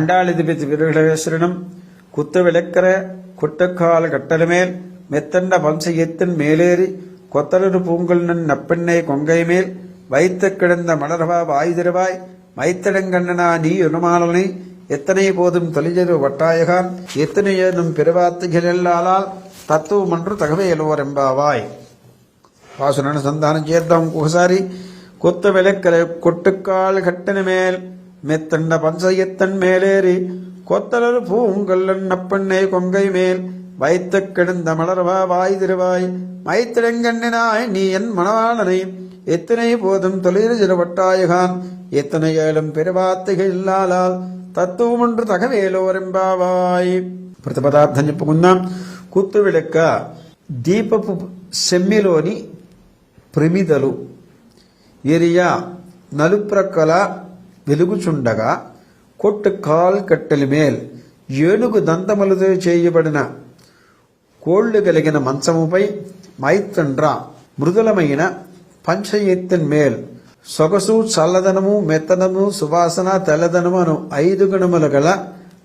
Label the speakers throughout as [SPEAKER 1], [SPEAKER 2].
[SPEAKER 1] ஆண்டாளிதிபதி வீரகடேஸ்வரனும் குத்தவிளக்கிற குட்டக்கால கட்டலுமேல் மெத்தண்ட வம்சயத்தின் மேலேறி கொத்தலரு பூங்கொல்லன் நப்பெண்ணை கொங்கை மேல் வைத்து கிடந்த மலர்வா வாய்திருவாய் மைத்தடங்கண்ணனா நீ உணமானனை எத்தனை போதும் தொழிலரு வட்டாயகான் எத்தனை ஏனும் பெருவாத்துகளெல்லாலால் தத்துவமன்று தகவையலோர் எம்பாவாய் பாசுரன் சந்தானம் சேர்த்தாம் குகசாரி கொத்த விளக்கரை கொட்டுக்கால் கட்டன மேல் మెత్తండ పంచయత్తన్ మేలేరి కొత్తలరు பூங்கல்லன் நப்பண்ணை கொங்கை மேல் வைத்த கிடந்த மலர்வா வாய் திருவாய் மைத்திடங்கண்ணினாய் நீ என் மணவாளனை எத்தனை போதும் தொழில் சிறுவட்டாயகான் எத்தனை ஏழும் பெருவாத்துகள் இல்லாலால் తత్వమంటూ తగవేలోరెంబావాయ్ ప్రతిపదార్థం చెప్పుకుందాం కుత్తు విడక్క దీపపు సెమ్మిలోని ప్రమిదలు ఏరియా నలుప్రక్కల వెలుగుచుండగా కొట్టు కాల్ కట్టెల మేల్ ఏనుగు దంతములతో చేయబడిన కోళ్ళు కలిగిన మంచముపై మైత్రండ్ర మృదులమైన పంచయత్తిన్ మేల్. సొగసు చల్లదనము మెత్తనము సువాసన తెల్లదనము అను ఐదు గుణములు గల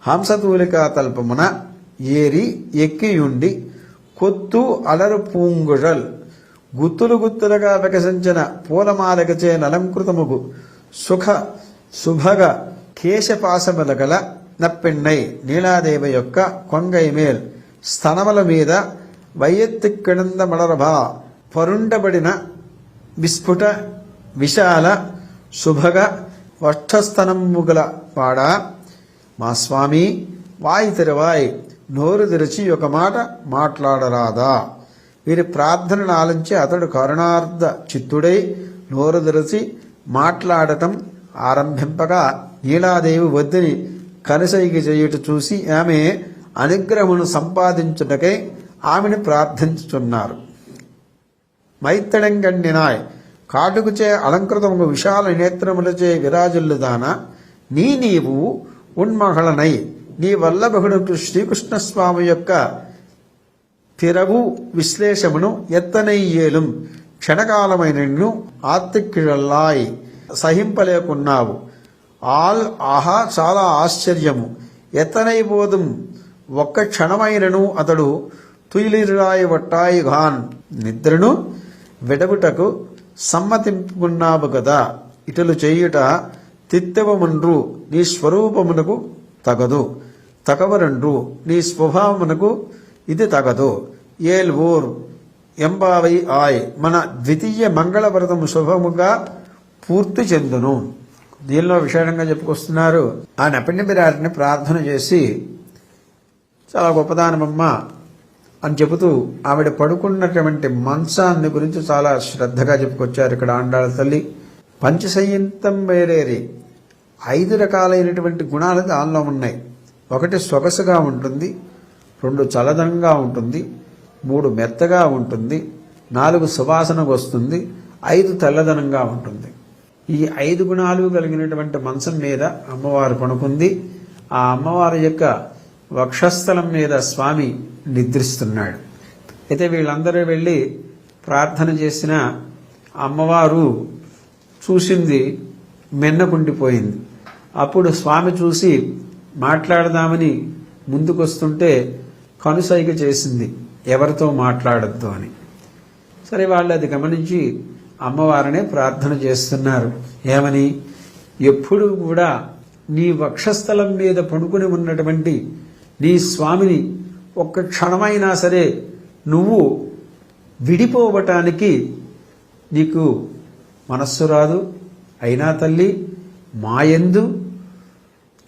[SPEAKER 1] హంసతూలికా తల్పమున ఏరి ఎక్కియుండి కొత్తు అలరు పూంగుഴల్ గుత్తులు గుత్తులుగా వికసించిన పూలమాలకచే నలంకృతముగు సుఖ శుభగ కేశపాశముల గల నప్పెన్నై నీలాదేవి యొక్క కొంగై మేల్ స్తనముల మీద వయ్యెత్తి కిడంద మడరభా పరుండబడిన విస్ఫుట విశాల శుభగ వక్షస్థనముగల వాడా మా స్వామి వాయి తెరవాయ్ నోరు తెరిచి ఒక మాట మాట్లాడరాదా. వీరి ప్రార్థనను ఆలించి అతడు కరుణార్థ చిత్తుడై నోరు తెరిచి మాట్లాడటం ఆరంభింపగా నీలాదేవి వద్దని కనుసైకి చేయుట చూసి ఆమె అనుగ్రహమును సంపాదించుటకై ఆమెను ప్రార్థించుచున్నారు. మైత్తడంగండినాయ్ కాటుకుచే అలంకృతము విశాల నేత్రములచే విరాజుల్లుదాన నీ నీవు ఉన్మహళనై నీ వల్లభుడు శ్రీకృష్ణస్వామి యొక్క తిరవు విశ్లేషమును ఎత్తనయ్యేలుం క్షణకాలమైనను ఆత్తిక్కిழల్లాయ్ సహింపలేకున్నావు. ఆల్ ఆహా చాలా ఆశ్చర్యము. ఎత్తనైపోదుం ఒక్క క్షణమైనను అతడు తుయిలిరాయి వట్టాయి ఘాన్. నిద్రను విడవుటకు సమ్మతింపుకున్నావు కదా ఇటలు చేయుట తిత్తవముండ్రు నీ స్వరూపమునకు తగదు. తగవరండ్రు నీ స్వభావమునకు ఇది తగదు. ఏల్ ఊర్ ఎంబావై ఆయ్. మన ద్వితీయ మంగళవ్రతము శుభముగా పూర్తి చెందును. దీనిలో విశేషంగా చెప్పుకొస్తున్నారు ఆ నపిణి బిరాటిని ప్రార్థన చేసి చాలా గొప్పదానమమ్మ అని చెబుతూ ఆవిడ పడుకున్నటువంటి మంచాన్ని గురించి చాలా శ్రద్ధగా చెప్పుకొచ్చారు ఇక్కడ ఆండాళ్ళ తల్లి. పంచసంయుక్తం వేరేరి. ఐదు రకాలైనటువంటి గుణాలు దానిలో ఉన్నాయి. ఒకటి సొగసుగా ఉంటుంది రెండు చలదంగా ఉంటుంది మూడు మెత్తగా ఉంటుంది నాలుగు సువాసనకు వస్తుంది ఐదు తెల్లదనంగా ఉంటుంది. ఈ ఐదు గుణాలు కలిగినటువంటి మంచం మీద అమ్మవారు పడుకుంది. ఆ అమ్మవారి యొక్క వక్షస్థలం మీద స్వామి నిద్రిస్తున్నాడు. అయితే వీళ్ళందరూ వెళ్ళి ప్రార్థన చేసిన అమ్మవారు చూసింది మెన్నకుండిపోయింది అప్పుడు స్వామి చూసి మాట్లాడదామని ముందుకొస్తుంటే కనుసైగ చేసింది. ఎవరితో మాట్లాడద్దు అని. సరే వాళ్ళు అది గమనించి అమ్మవారినే ప్రార్థన చేస్తున్నారు. ఏమని? ఎప్పుడు కూడా నీ వక్షస్థలం మీద పడుకుని ఉన్నటువంటి నీ స్వామిని ఒక్క క్షణమైనా సరే నువ్వు విడిపోవటానికి నీకు మనస్సు రాదు. అయినా తల్లి మాయందు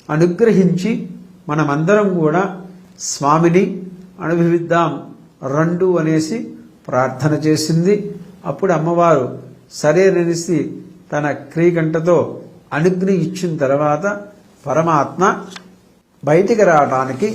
[SPEAKER 1] అనుగ్రహించి మనమందరం కూడా స్వామిని అనుభవిద్దాం. రెండు అనేసి ప్రార్థన చేసింది. అప్పుడు అమ్మవారు సరేననిసి తన క్రీగంటతో అనుజ్ఞ ఇచ్చిన తర్వాత పరమాత్మ బయటికి రావడానికి